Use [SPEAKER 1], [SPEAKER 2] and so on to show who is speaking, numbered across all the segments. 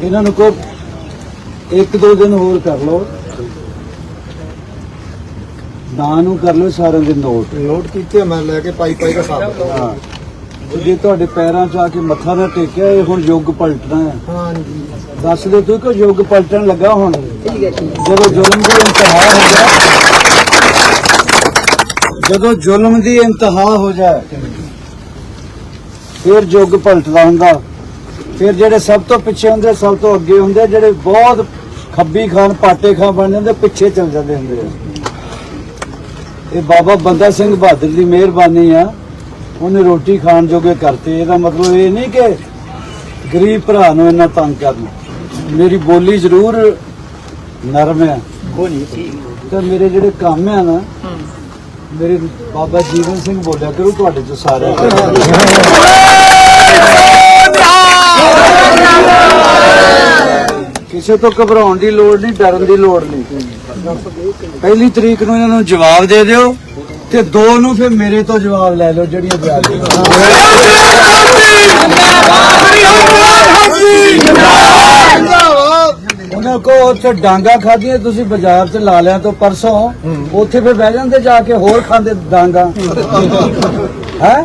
[SPEAKER 1] ਇਹਨਾਂ ਨੂੰ ਕੋ ਇੱਕ ਦੋ ਦਿਨ ਹੋਰ ਕਰ ਲਓ। ਨਾਂ ਨੂੰ ਕਰ ਲਓ ਸਾਰਿਆਂ ਦੇ ਨੋਟ।
[SPEAKER 2] ਨੋਟ ਕੀਤੇ ਮੈਂ ਲੈ ਕੇ ਪਾਈ ਪਾਈ ਦਾ ਸਾਥ
[SPEAKER 1] ਹਾਂ। ਜੇ ਤੁਹਾਡੇ ਪੈਰਾਂ 'ਚ ਆ ਕੇ ਮੱਥਾ ਨਾ ਟੇਕਿਆ ਇਹ ਹੁਣ ਯੁੱਗ ਪਲਟਣਾ ਹੈ।
[SPEAKER 2] ਹਾਂਜੀ।
[SPEAKER 1] ਦੱਸ ਦੇ ਤੂੰ ਕਿ ਯੁੱਗ ਪਲਟਣ ਲੱਗਾ ਹੁਣ? ਜਦੋਂ ਜ਼ੁਲਮ ਦੀ ਇੰਤਹਾ ਹੋ ਜਾਏ ਜਦੋਂ ਜ਼ੁਲਮ ਦੀ ਇੰਤਹਾ ਹੋ ਜਾਏ ਫਿਰ ਯੁੱਗ ਪਲਟਦਾ ਹੁੰਦਾ। ਫਿਰ ਜਿਹੜੇ ਸਭ ਤੋਂ ਪਿੱਛੇ ਹੁੰਦੇ ਸਭ ਤੋਂ ਅੱਗੇ ਹੁੰਦੇ ਜਿਹੜੇ ਬਹੁਤ ਖੱਬੀ ਖਾਨ ਪਾਟੇ ਖਾਨ ਬਣ ਜਾਂਦੇ ਪਿੱਛੇ ਚਲ ਜਾਂਦੇ ਹੁੰਦੇ ਆ। ਇਹ ਬਾਬਾ ਬੰਦਾ ਸਿੰਘ ਬਹਾਦਰ ਦੀ ਮਿਹਰਬਾਨੀ ਆ। ਉਹਨੇ ਰੋਟੀ ਖਾਣ ਜੋਗੇ ਕਰਤੇ। ਇਹਦਾ ਮਤਲਬ ਇਹ ਨਹੀਂ ਕਿ ਗਰੀਬ ਭਰਾ ਨੂੰ ਇੰਨਾ ਤੰਗ ਕਰਨਾ। ਮੇਰੀ ਬੋਲੀ ਜ਼ਰੂਰ ਨਰਮ ਹੈ ਤੇ ਮੇਰੇ ਜਿਹੜੇ ਕੰਮ ਆ ਨਾ ਮੇਰੇ ਬਾਬਾ ਜੀਵਨ ਸਿੰਘ ਬੋਲਿਆ ਕਰੂ ਤੁਹਾਡੇ ਚ ਸਾਰੇ ਕਿਸੇ ਤੋਂ ਘਬਰਾਉਣ ਦੀ ਲੋੜ ਨਹੀਂ, ਡਰਨ ਦੀ ਲੋੜ ਨਹੀਂ। ਪਹਿਲੀ ਤਰੀਕ ਨੂੰ ਇਹਨਾਂ ਨੂੰ ਜਵਾਬ ਦੇ ਦਿਓ ਤੇ ਦੋ ਨੂੰ ਫਿਰ ਮੇਰੇ ਤੋਂ ਜਵਾਬ ਲੈ ਲਓ ਜਿਹੜੀਆਂ ਬਿਆਨ ਉਹਨਾਂ ਕੋ ਉੱਥੇ ਡਾਂਗਾ ਖਾਧੀਆਂ, ਤੁਸੀਂ ਬਾਜ਼ਾਰ 'ਚ ਲਾ ਲਿਆ ਤੋਂ ਪਰਸੋਂ। ਉੱਥੇ ਫਿਰ ਬਹਿ ਜਾਂਦੇ ਜਾ ਕੇ ਹੋਰ ਖਾਂਦੇ ਡਾਂਗਾ। ਹੈ?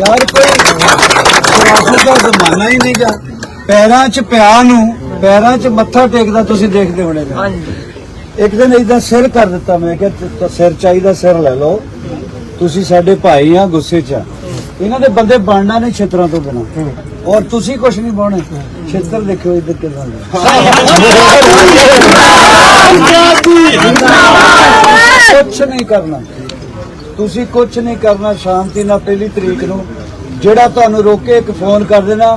[SPEAKER 1] ਯਾਰ ਕੋਈ ਸਿਆਸਤ ਦਾ ਜ਼ਮਾਨਾ ਹੀ ਨਹੀਂਗਾ। ਪੈਰਾਂ 'ਚ ਪਿਆ ਨੂੰ ਪੈਰਾਂ 'ਚ ਮੱਥਾ ਟੇਕਦਾ ਤੁਸੀਂ ਦੇਖਦੇ ਹੋਣੇ। ਨਾ।
[SPEAKER 3] ਹਾਂਜੀ।
[SPEAKER 1] ਇੱਕ ਦਿਨ ਇਦਾਂ ਸਿਰ ਕਰ ਦਿੱਤਾ ਮੈਂ ਕਿ ਤ- ਸਿਰ ਚਾਹੀਦਾ ਸਿਰ ਲੈ ਲਓ। ਤੁਸੀਂ ਸਾਡੇ ਭਾਈ ਆ ਗੁੱਸੇ 'ਚ ਆ। ਇਹਨਾਂ ਦੇ ਬੰਦੇ ਬਣਨਾ ਨਹੀਂ ਛਿੱਤਰਾਂ ਤੋਂ ਬਿਨਾ। ਔਰ ਤੁਸੀਂ ਕੁਝ ਨਹੀਂ ਬਾਉਣੇ ਛਿੱਤਰ ਦੇਖਿਓ ਇੱਧਰ ਕਿਦਾਂ ਕੁਝ ਨਹੀਂ ਕਰਨਾ। ਤੁਸੀਂ ਕੁਝ ਨਹੀਂ ਕਰਨਾ, ਸ਼ਾਂਤੀ ਨਾਲ ਪਹਿਲੀ ਤਰੀਕ ਨੂੰ। ਜਿਹੜਾ ਤੁਹਾਨੂੰ ਰੋਕੇ, ਇੱਕ ਫੋਨ ਕਰ ਦੇਣਾ।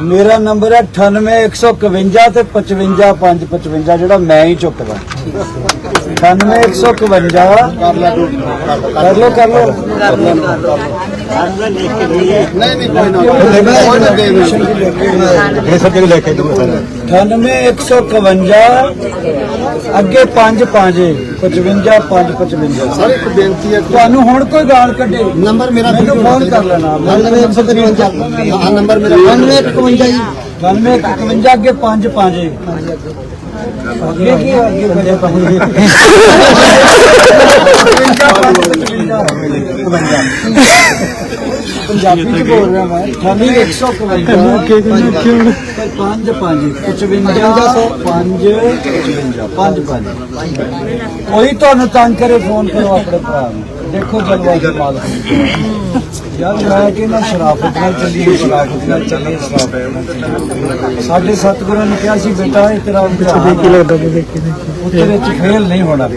[SPEAKER 1] ਮੇਰਾ ਨੰਬਰ ਹੈ 98151 ਤੇ 55555 ਜਿਹੜਾ ਮੈਂ ਹੀ ਚੁੱਕਦਾ। 98151 ਕਰ ਲਓ ਕਰ ਲਓ ਕਰ ਲਓ।
[SPEAKER 2] ਨਹੀਂ ਨਹੀਂ ਕੋਈ ਨਾ ਕੋਈ ਨਾ ਦੇ ਇਹ ਸਭ ਜਿਹੜੇ ਲੈ ਕੇ ਦੂੰਗਾ
[SPEAKER 1] 98151 ਅੱਗੇ 5 5 55 5 55
[SPEAKER 2] ਸਰ ਇੱਕ ਬੇਨਤੀ ਹੈ
[SPEAKER 1] ਤੁਹਾਨੂੰ ਹੁਣ ਕੋਈ ਗਾਲ ਕੱਢੇ
[SPEAKER 2] ਨੰਬਰ ਮੇਰਾ
[SPEAKER 1] ਮੈਨੂੰ ਫੋਨ ਕਰ ਲੈਣਾ
[SPEAKER 2] 9153 ਹਾਂ ਨੰਬਰ ਮੇਰਾ 9151 ਜੀ
[SPEAKER 1] 99151 ਅੱਗੇ 5 5 ਅੱਗੇ ਕੀ ਹੈ? ਅੱਗੇ ਬੜੇ ਪੰਜਾਬੀ ਚ ਬੋਲ ਰਿਹਾ ਮੈਂ 9151 ਪੰਜ ਪੰਜ 55 ਪੰਜ 55 ਪੰਜ ਪੰਜ ਕੋਈ ਤੁਹਾਨੂੰ ਤੰਗ ਕਰੇ ਫੋਨ ਕਰੋ ਆਪਣੇ ਭਰਾ ਨੂੰ। ਦੇਖੋ ਜਲਵਾ ਦੇ ਮਾਲਕ ਯਾਰ ਮੈਂ ਕਹਿੰਦਾ ਸ਼ਰਾਫਤ ਨਾਲ ਚੱਲੀਏ ਸ਼ਰਾਫਤ ਨਾਲ ਸ਼ਰਾਫਤ ਨਾਲ ਚੱਲੀਏ। ਸਾਡੇ ਸਤਿਗੁਰਾਂ ਨੇ ਕਿਹਾ ਸੀ ਬੇਟਾ ਇਹ ਤੇਰਾ ਇਮਤਿਹਾਨ ਉਹ ਤੇਰੇ ਚ ਫੇਲ ਨਹੀਂ ਹੋਣਾ।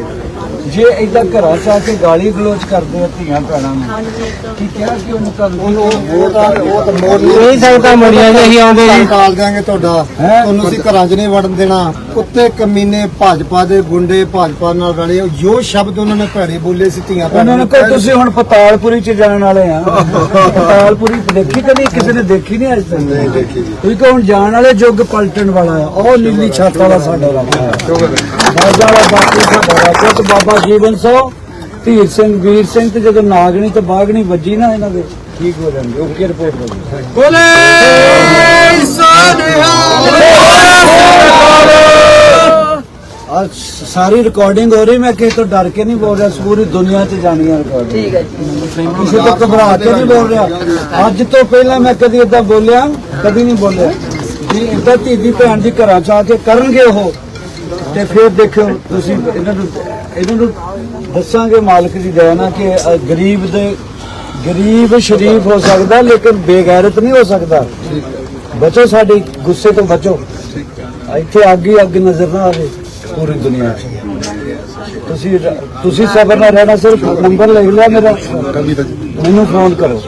[SPEAKER 1] ਜੇ ਏਦਾਂ ਘਰਾਂ ਚ ਆ ਕੇ ਗਾਲੀ ਗਲੋਚ ਕਰਦੇ ਆ ਧੀਆਂ ਭੈਣਾਂ ਨੂੰ ਕੀ ਕਿਹਾ ਕਿ ਉਹਨੂੰ ਉਹਨੂੰ
[SPEAKER 2] ਉਹ ਤਾਂ ਉਹ ਤਾਂ ਮੋੜ
[SPEAKER 3] ਨਹੀਂ ਸਕਦਾ ਮੁੰਡਿਆਂ ਜੀ ਅਸੀਂ ਆਉਂਦੇ ਜੀ।
[SPEAKER 2] ਕਾਲ ਦਾਂਗੇ ਤੁਹਾਡਾ? ਤੁਹਾਨੂੰ ਅਸੀਂ ਘਰਾਂ 'ਚ ਨਹੀਂ ਵੜਨ ਦੇਣਾ। ਕੁੱਤੇ ਕਮੀਨੇ ਭਾਜਪਾ ਦੇ ਗੁੰਡੇ ਭਾਜਪਾ ਨਾਲ ਰਲੇ ਜੋ ਸ਼ਬਦ ਉਹਨਾਂ ਨੇ ਭੈੜੇ ਬੋਲੇ ਸੀ ਧੀਆਂ
[SPEAKER 1] ਉਹਨਾਂ ਨੇ ਕੋਈ ਤੁਸੀਂ ਹੁਣ ਪਤਾਲਪੁਰੀ ਚ ਜਾਣ ਵਾਲੇ ਆ। ਪਤਾਲਪੁਰੀ ਦੇਖੀ ਕਦੀ? ਕਿਸੇ ਨੇ ਦੇਖੀ ਨਹੀਂ ਅੱਜ ਤੱਕ?
[SPEAKER 2] ਨਹੀਂ ਦੇਖੀ ਜੀ।
[SPEAKER 1] ਤੁਸੀਂ ਕਹੋ ਹੁਣ ਜਾਣ ਵਾਲੇ ਯੁੱਗ ਪਲਟਣ ਵਾਲਾ ਆ। ਉਹ ਨੀਲੀ ਛੱਤ ਵਾਲਾ ਸਾਡਾ ਵਾਲਾ ਸਾਡਾ ਰਾਜਾ ਤੇ ਬਾਬਾ ਜੀਵਨ ਸੋ। ਧੀਰ ਸਿੰਘ ਵੀਰ ਸਿੰਘ ਤੇ ਜਦੋਂ ਨਾਗਣੀ ਤੇ ਬਾਗਣੀ ਵੱਜੀ ਨਾ ਇਹਨਾਂ ਦੇ ਠੀਕ ਹੋ ਜਾਣਗੇ ਓਕੇ ਰਿਪੋਰਟ ਹੋ ਗਈ
[SPEAKER 2] ਬੋਲੇ
[SPEAKER 1] ਅੱਜ ਸਾਰੀ ਰਿਕਾਰਡਿੰਗ ਹੋ ਰਹੀ ਮੈਂ ਕਿਸੇ ਤੋਂ ਡਰ ਕੇ ਨਹੀਂ ਬੋਲ ਰਿਹਾ ਪੂਰੀ ਦੁਨੀਆ 'ਚ ਜਾਣੀ ਹੈ ਰਿਕਾਰਡਿੰਗ
[SPEAKER 3] ਠੀਕ ਹੈ ਜੀ।
[SPEAKER 1] ਕਿਸੇ ਤੋਂ ਘਬਰਾ ਕੇ ਨਹੀਂ ਬੋਲ ਰਿਹਾ। ਅੱਜ ਤੋਂ ਪਹਿਲਾਂ ਮੈਂ ਕਦੀ ਇਦਾਂ ਬੋਲਿਆ ਕਦੀ ਨਹੀਂ ਬੋਲਿਆ। ਜੀ ਇਦਾਂ ਧੀ ਦੀ ਭੈਣ ਦੀ ਘਰਾਂ ਚ ਆ ਕੇ ਕਰਨਗੇ ਉਹ। ਤੇ ਫਿਰ ਦੇਖਿਓ, ਤੁਸੀਂ ਇਹਨਾਂ ਨੂੰ ਇਹਨਾਂ ਨੂੰ ਦੱਸਾਂਗੇ ਮਾਲਕ ਦੀ ਦਇਆ ਨਾਲ ਕਿ ਗਰੀਬ ਦੇ ਗਰੀਬ ਸ਼ਰੀਫ ਹੋ ਸਕਦਾ, ਲੇਕਿਨ ਬੇਗੈਰਤ ਨਹੀਂ ਹੋ ਸਕਦਾ। ਬਚੋ ਸਾਡੀ, ਗੁੱਸੇ ਤੋਂ ਬਚੋ। ਇੱਥੇ ਅੱਗ ਹੀ ਅੱਗ ਨਜ਼ਰ ਨਾ ਆਵੇ ਪੂਰੀ ਦੁਨੀਆ 'ਚ। ਤੁਸੀਂ ਤੁਸੀਂ ਸਬਰ ਨਾਲ ਰਹਿਣਾ ਸਿਰਫ ਨੰਬਰ ਲੈ ਲਿਆ ਮੇਰਾ। ਮੈਨੂੰ ਫੋਨ ਕਰੋ।